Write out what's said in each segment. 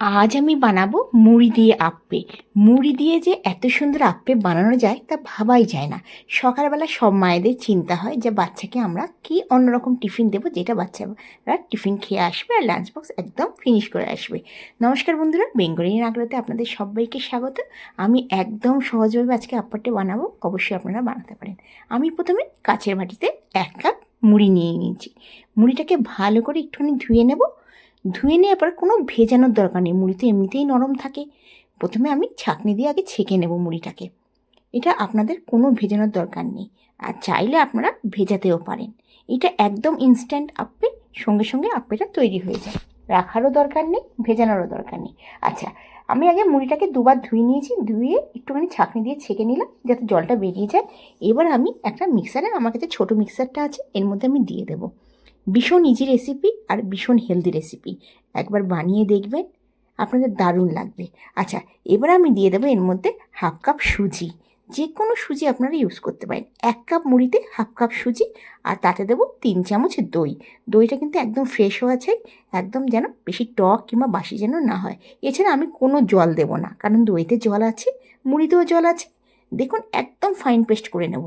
আজ আমি বানাবো মুড়ি দিয়ে আপ্পে। মুড়ি দিয়ে যে এত সুন্দর আপ্পে বানানো যায় তা ভাবাই যায় না। সকালবেলা সব মায়েদের চিন্তা হয় যে বাচ্চাকে আমরা কি অন্যরকম টিফিন দেবো যেটা বাচ্চারা টিফিন খেয়ে আসবে আর লাঞ্চ বক্স একদম ফিনিশ করে আসবে। নমস্কার বন্ধুরা বেঙ্গলি নাগরাতে আপনাদের সবাইকে স্বাগত। আমি একদম সহজভাবে আজকে আপ্পারটা বানাবো, অবশ্যই আপনারা বানাতে পারেন। আমি প্রথমে কাছের বাটিতে এক কাপ মুড়ি নিয়ে নিয়েছি। মুড়িটাকে ভালো করে একটুখানি ধুয়ে নেব। ধুয়ে নেওয়ার পর কোনো ভেজানোর দরকার নেই। মুড়ি তো এমনিতেই নরম থাকে। প্রথমে আমি ছাঁকনি দিয়ে আগে ছেঁকে নেব মুড়িটাকে। এটা আপনাদের কোনো ভেজানোর দরকার নেই। আর চাইলে আপনারা ভেজাতেও পারেন। এটা একদম ইনস্ট্যান্ট আপ্পে সঙ্গে সঙ্গে আপ্পেটা তৈরি হয়ে যায়। রাখারও দরকার নেই, ভেজানোরও দরকার নেই। আচ্ছা আমি আগে মুড়িটাকে দুবার ধুয়ে নিয়েছি। ধুয়ে একটুখানি ছাঁকনি দিয়ে ছেঁকে নিলাম যাতে জলটা বেরিয়ে যায়। এবার আমি একটা মিক্সারে আমার কাছে ছোটো মিক্সারটা আছে, এর মধ্যে আমি দিয়ে দেবো। ভীষণ ইজি রেসিপি আর ভীষণ হেলদি রেসিপি একবার বানিয়ে দেখবেন, আপনাদের দারুণ লাগবে। আচ্ছা এবার আমি দিয়ে দেবো এর মধ্যে হাফ কাপ সুজি। যে কোনো সুজি আপনারা ইউজ করতে পারেন। এক কাপ মুড়িতে হাফ কাপ সুজি আর তাতে দেবো তিন চামচ দই। দইটা কিন্তু একদম ফ্রেশ হওয়া চাই, একদম যেন বেশি টক কিংবা বাসি যেন না হয়। এছাড়া আমি কোনো জল দেবো না, কারণ দইতে জল আছে, মুড়িতেও জল আছে। দেখুন, একদম ফাইন পেস্ট করে নেব।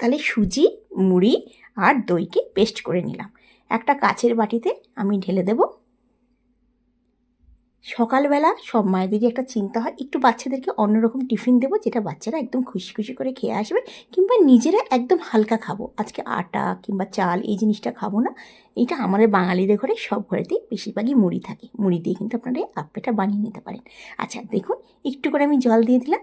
তাহলে সুজি, মুড়ি আর দইকে পেস্ট করে নিলাম। একটা কাচের বাটিতে আমি ঢেলে দেব। সকালবেলা সব মায়েদেরই একটা চিন্তা হয়, একটু বাচ্চাদেরকে অন্যরকম টিফিন দেবো যেটা বাচ্চারা একদম খুশি খুশি করে খেয়ে আসবে কিংবা নিজেরা একদম হালকা খাব। আজকে আটা কিংবা চাল এই জিনিসটা খাব না। এটা আমাদের বাঙালিদের ঘরে, সব ঘরেতেই বেশিরভাগই মুড়ি থাকে। মুড়ি দিয়ে কিন্তু আপনারা এই আপ্পেটা বানিয়ে নিতে পারেন। আচ্ছা দেখুন, একটু করে আমি জল দিয়ে দিলাম।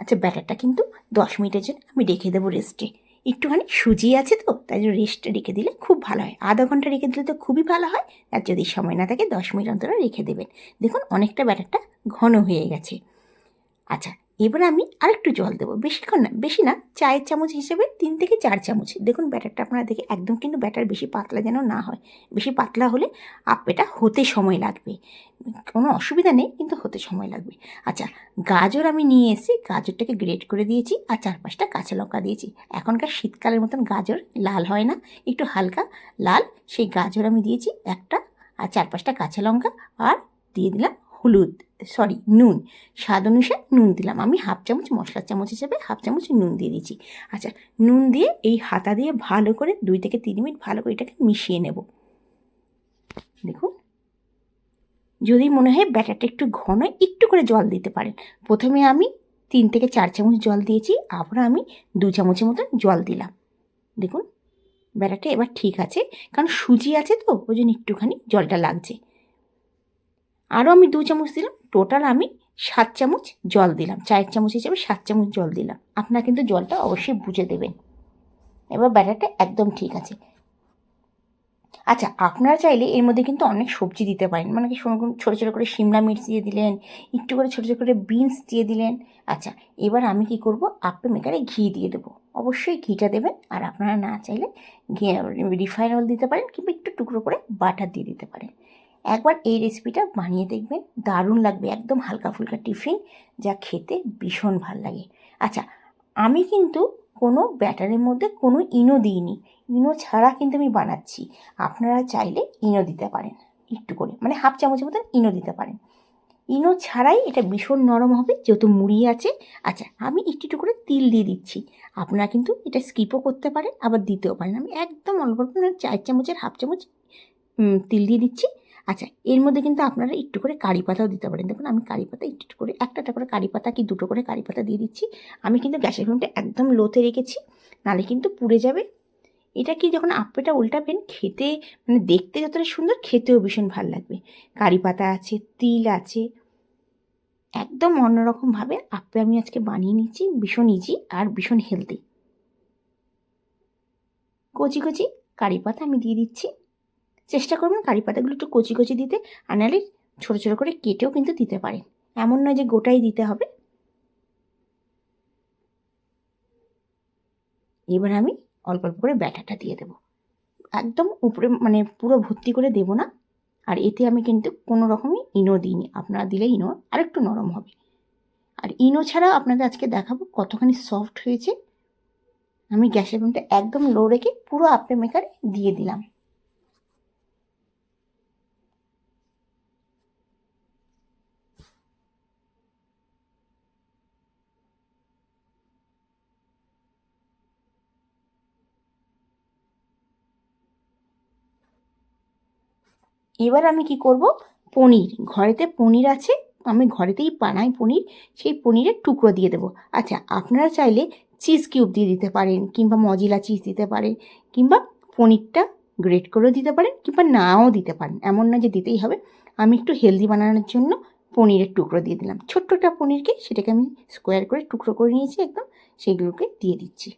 আচ্ছা ব্যাটারটা কিন্তু দশ মিনিটের জন্য আমি রেখে দেবো রেস্টে একটুখানি সুজি আছে তো, তাই জন্য রেস্টটা রেখে দিলে খুব ভালো হয়। আধা ঘণ্টা রেখে দিলে তো খুবই ভালো হয়, আর যদি সময় না থাকে দশ মিনিট অন্তর রেখে দেবেন। দেখুন, অনেকটা ব্যাটারটা ঘন হয়ে গেছে। আচ্ছা এবার আমি আরেকটু জল দেবো। বেশিক্ষণ না, বেশি না, চায়ের চামচ হিসেবে তিন থেকে চার চামচ। দেখুন ব্যাটারটা আপনারা দেখে একদম কিন্তু ব্যাটার বেশি পাতলা যেন না হয়। বেশি পাতলা হলে আপ্পেটা হতে সময় লাগবে। কোনো অসুবিধা নেই, কিন্তু হতে সময় লাগবে। আচ্ছা গাজর আমি নিয়ে এসে গাজরটাকে গ্রেট করে দিয়েছি আর চার পাঁচটা কাঁচা লঙ্কা দিয়েছি। এখনকার শীতকালের মতন গাজর লাল হয় না, একটু হালকা লাল। সেই গাজর আমি দিয়েছি একটা, আর চার পাঁচটা কাঁচা লঙ্কা আর দিয়ে দিলাম হলুদ। সরি নুন। স্বাদ অনুসারে নুন দিলাম। আমি হাফ চামচ মশলার চামচ হিসেবে হাফ চামচ নুন দিয়ে দিয়েছি আচ্ছা নুন দিয়ে এই হাতা দিয়ে ভালো করে দুই থেকে তিন মিনিট ভালো করে এটাকে মিশিয়ে নেব। দেখুন। যদি মনে হয় ব্যাটারটা একটু ঘন একটু করে জল দিতে পারেন। প্রথমে আমি তিন থেকে চার চামচ জল দিয়েছি, আবার আমি দু চামচের মতো জল দিলাম। দেখুন, ব্যাটারটা এবার ঠিক আছে, কারণ সুজি আছে তো, ওই জন্য একটুখানি জলটা লাগছে। আরও আমি দু চামচ দিলাম। টোটাল আমি সাত চামচ জল দিলাম। চায়ের চামচ হিসেবে সাত চামচ জল দিলাম। আপনারা কিন্তু জলটা অবশ্যই বুঝে দেবেন। এবার ব্যাটারটা একদম ঠিক আছে। আচ্ছা আপনারা চাইলে এর মধ্যে কিন্তু অনেক সবজি দিতে পারেন। মানে কি ছোটো ছোটো করে শিমলা মির্চ দিয়ে দিলেন, একটু করে ছোটো ছোটো করে বিনস দিয়ে দিলেন। আচ্ছা এবার আমি কি করব? আপে মেকারে ঘি দিয়ে দেবো। অবশ্যই ঘিটা দেবেন। আর আপনারা না চাইলে ঘি রিফাইন অয়েল দিতে পারেন কিংবা একটু টুকরো করে বাটার দিয়ে দিতে পারেন। একবার এই রেসিপিটা বানিয়ে দেখবেন। দারুণ লাগবে, একদম হালকা ফুলকা টিফিন, যা খেতে ভীষণ ভালো লাগে। আচ্ছা আমি কিন্তু কোনো ব্যাটারের মধ্যে কোনো ইনো দিইনি। ইনো ছাড়া কিন্তু আমি বানাচ্ছি। আপনারা চাইলে ইনো দিতে পারেন। একটু করে মানে হাফ চামচের মতন ইনো দিতে পারেন। ইনো ছাড়াই এটা ভীষণ নরম হবে, যেহেতু মুড়ি আছে। আচ্ছা আমি একটু একটু করে তিল দিয়ে দিচ্ছি। আপনারা কিন্তু এটা স্কিপও করতে পারেন, আবার দিতেও পারেন। আমি একদম অল্প মানে চার চামচের হাফ চামচ তিল দিয়ে দিচ্ছি। আচ্ছা এর মধ্যে কিন্তু আপনারা একটু করে কারি পাতাও দিতে পারেন। দেখুন, আমি কারি পাতা একটু করে একটা একটা করে কারি পাতা কি দুটো করে কারি পাতা দিয়ে দিচ্ছি। আমি কিন্তু গ্যাসের ফ্লেমটা একদম লোতে রেখেছি, নালে কিন্তু পুড়ে যাবে। এটা কি যখন আপ্পেটা উল্টাবেন, খেতে মানে দেখতে যতটা সুন্দর, খেতেও ভীষণ ভালো লাগবে। কারি পাতা আছে, তিল আছে, একদম অন্যরকমভাবে আপ্পে আমি আজকে বানিয়ে নিচ্ছি, ভীষণ ইজি আর ভীষণ হেলদি কচি কচি কারি পাতা আমি দিয়ে দিচ্ছি। চেষ্টা করবেন কারি পাতাগুলো একটু কচি কচি দিতে, আর নাহলে ছোটো ছোটো করে কেটেও কিন্তু দিতে পারেন। এমন নয় যে গোটাই দিতে হবে। এবার আমি অল্প অল্প করে ব্যাটারটা দিয়ে দেবো। একদম উপরে মানে পুরো ভর্তি করে দেবো না, আর এতে আমি কিন্তু কোনো রকমই ইনো দিইনি। আপনারা দিলে ইনো আরেকটু নরম হবে। আর ইনো ছাড়া আপনাদের আজকে দেখাবো কতখানি সফট হয়েছে। আমি গ্যাসের ফ্লেমটা একদম লো রেখে পুরো আপে মেকারে দিয়ে দিলাম। এবার আমি কি করব? পনির। ঘরেতে পনির আছে, আমি ঘরেতেই বানাই পনির, সেই পনিরের টুকরো দিয়ে দেবো। আচ্ছা আপনারা চাইলে চিজ কিউব দিয়ে দিতে পারেন, কিংবা মজিলা চিজ দিতে পারেন, কিংবা পনিরটা গ্রেট করেও দিতে পারেন, কিংবা নাও দিতে পারেন। এমন না যে দিতেই হবে। আমি একটু হেলদি বানানোর জন্য পনিরের টুকরো দিয়ে দিলাম। ছোট্টটা পনিরকে সেটাকে আমি স্কোয়ার করে টুকরো করে নিয়েছি একদম, সেগুলোকে দিয়ে দিচ্ছি।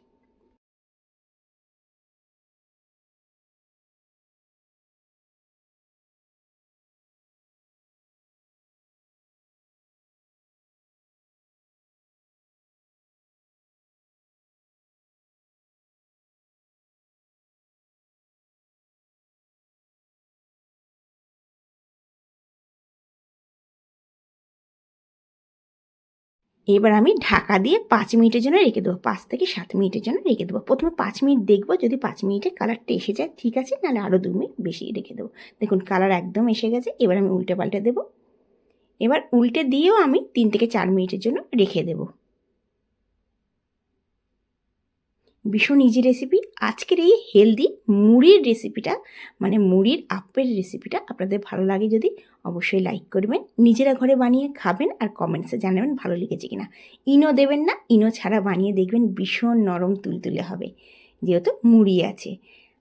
এবার আমি ঢাকা দিয়ে পাঁচ মিনিটের জন্য রেখে দেবো। পাঁচ থেকে সাত মিনিটের জন্য রেখে দেবো। প্রথমে পাঁচ মিনিট দেখব, যদি পাঁচ মিনিটে কালারটা এসে যায়, ঠিক আছে, নাহলে আরও দু মিনিট বেশি রেখে দেবো। দেখুন, কালার একদম এসে গেছে, এবার আমি উল্টে পাল্টে দেবো। এবার উল্টে দিয়েও আমি তিন থেকে চার মিনিটের জন্য রেখে দেবো। ভীষণ ইজি রেসিপি আজকের এই হেলদি মুড়ির রেসিপিটা মানে মুড়ির আপের রেসিপিটা আপনাদের ভালো লাগে যদি, অবশ্যই লাইক করবেন। নিজেরা ঘরে বানিয়ে খাবেন আর কমেন্টসে জানাবেন ভালো লেগেছে কিনা। ইনো দেবেন না, ইনো ছাড়া বানিয়ে দেখবেন ভীষণ নরম তুলতুলে হবে, যেহেতু মুড়ি আছে।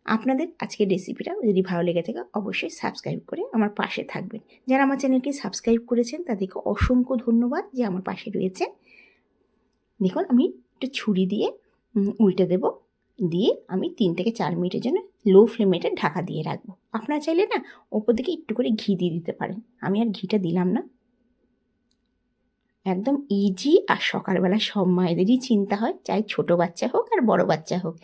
আপনাদের আজকের রেসিপিটা যদি ভালো লেগে থাকে, অবশ্যই সাবস্ক্রাইব করে আমার পাশে থাকবেন। যারা আমার চ্যানেলকে সাবস্ক্রাইব করেছেন, তাদেরকে অসংখ্য ধন্যবাদ যে আমার পাশে রয়েছে দেখুন, আমি একটু ছুরি দিয়ে উল্টে দেব। দিয়ে আমি তিন থেকে চার মিনিটের জন্য লো ফ্লেমেটে ঢাকা দিয়ে রাখব। আপনারা চাইলে না, ওপর দিকে একটু করে ঘি দিয়ে দিতে পারেন। আমি আর ঘিটা দিলাম না। একদম ইজি আর সকালবেলা সব মায়েদেরই চিন্তা হয়, চাই ছোট বাচ্চা হোক আর বড় বাচ্চা হোক।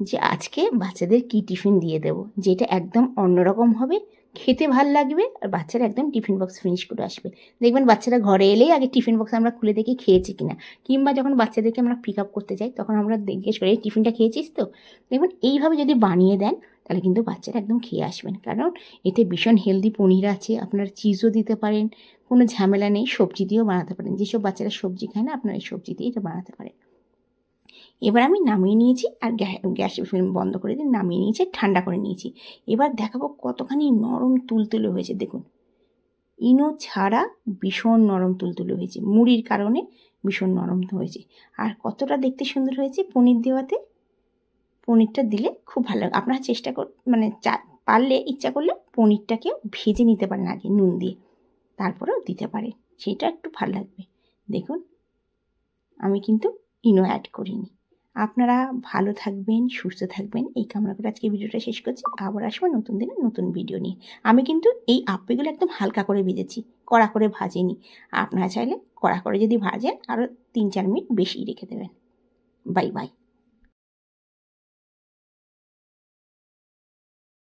যে আজকে বাচ্চাদের কী টিফিন দিয়ে দেবো, যেটা একদম অন্যরকম হবে খেতে ভালো লাগবে আর বাচ্চারা একদম টিফিন বক্স ফিনিশ করে আসবে। দেখবেন বাচ্চারা ঘরে এলেই আগে টিফিন বক্স আমরা খুলে দেখি খেয়েছি কিনা। কিংবা যখন বাচ্চাদেরকে আমরা পিক আপ করতে যাই, তখন আমরা জিজ্ঞেস করি টিফিনটা খেয়েছিস তো? দেখবেন এইভাবে যদি বানিয়ে দেন, তাহলে কিন্তু বাচ্চারা একদম খেয়ে আসবেন। কারণ এতে ভীষণ হেলদি পনির আছে, আপনারা চিজও দিতে পারেন, কোনো ঝামেলা নেই, সবজি দিয়েও বানাতে পারেন। যেসব বাচ্চারা সবজি খায় না, আপনারা এই সবজি দিয়ে এটা বানাতে পারেন। এবার আমি নামিয়ে নিয়েছি আর গ্যাস ফ্লেম বন্ধ করে দিয়ে নামিয়ে নিয়েছি, ঠান্ডা করে নিয়েছি। এবার দেখাবো কতখানি নরম তুলতুলে হয়েছে, দেখুন। ইনো ছাড়া ভীষণ নরম তুলতুলে হয়েছে, মুড়ির কারণে ভীষণ নরম হয়েছে। আর কতটা দেখতে সুন্দর হয়েছে পনির দেওয়াতে, পনিরটা দিলে খুব ভালো লাগে। আপনারা চেষ্টা কর মানে চা, পারলে, ইচ্ছা করলে পনিরটাকেও ভেজে নিতে পারেন আগে নুন দিয়ে, তারপরেও দিতে পারেন। সেটা একটু ভালো লাগবে। দেখুন, আমি কিন্তু ইনো অ্যাড করিনি। আপনারা ভালো থাকবেন, সুস্থ থাকবেন। এই কামনা করে আজকে ভিডিওটা শেষ করছি। আবার আসব নতুন দিনে নতুন ভিডিও নিয়ে। আমি কিন্তু এই আপেগুলো একদম হালকা করে ভেজেছি, কড়া করে ভাজিনি। আপনারা চাইলে কড়া করে যদি ভাজেন আরও তিন চার মিনিট বেশি রেখে দেবেন। Bye bye.